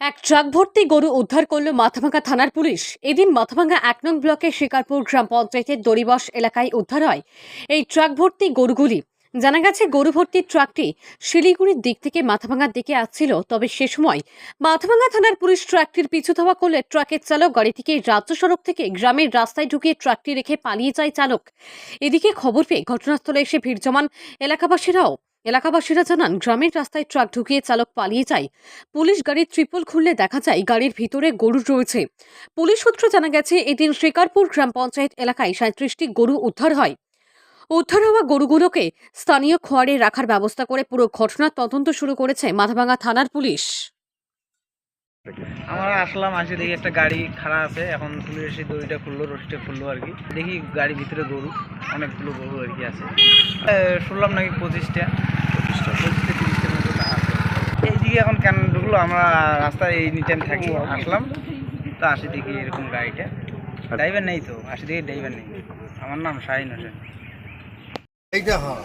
এক ট্রাক ভর্তি গরু উদ্ধার করল মাথাভাঙ্গা থানার পুলিশ। এদিন মাথাভাঙ্গা এক নং ব্লকের শিকারপুর গ্রাম পঞ্চায়েতের দড়িবস এলাকায় উদ্ধার হয় এই ট্রাক ভর্তি গরুগুলি। জানা গেছে, গরু ভর্তি ট্রাকটি শিলিগুড়ির দিক থেকে মাথাভাঙ্গার দিকে আসছিল, তবে সে সময় মাথাভাঙ্গা থানার পুলিশ ট্রাকটির পিছু ধাওয়া করলে ট্রাকের চালক গাড়িটিকে রাজ্য সড়ক থেকে গ্রামের রাস্তায় ঢুকিয়ে ট্রাকটি রেখে পালিয়ে যায় চালক। এদিকে খবর পেয়ে ঘটনাস্থলে এসে ভিড় জমান এলাকাবাসীরাও এলাকাবাসীরা জানান, গ্রামের রাস্তায় ট্রাক ঢুকিয়ে চালক পালিয়ে যায়। পুলিশ গাড়ির ট্রিপল খুললে দেখা যায় গাড়ির ভিতরে গরু রয়েছে। পুলিশ সূত্র জানা গেছে, এদিন শ্রীকারপুর গ্রাম পঞ্চায়েত এলাকায় সাঁত্রিশটি গরু উদ্ধার হয়। উদ্ধার হওয়া গরুগুলোকে স্থানীয় খোয়ারে রাখার ব্যবস্থা করে পুরো ঘটনার তদন্ত শুরু করেছে মাথাভাঙ্গা থানার পুলিশ। আমরা আসলাম, আসে দেখি একটা গাড়ি খাড়া আছে, এখন পুলিশ এসে দড়িটা খুললো, রশিটা খুললো আর কি। দেখি গাড়ির ভিতরে গরু, অনেকগুলো গরু আর কি আছে। শুনলাম নাকি পঁচিশটা? পঁচিশটা পঁচিশটা, তিরিশটার মতো এইদিকে এখন কেন ঢুকলো, আমরা রাস্তায় এই টাইম থাকি, আসলাম। তো আসি দেখি এরকম গাড়িটা। ড্রাইভার নেই তো, আসি দেখি ড্রাইভার নেই। আমার নাম শাহিন হোসেন। এইটা হয়।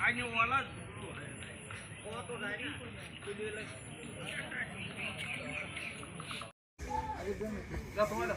año o alas Ya, tómala.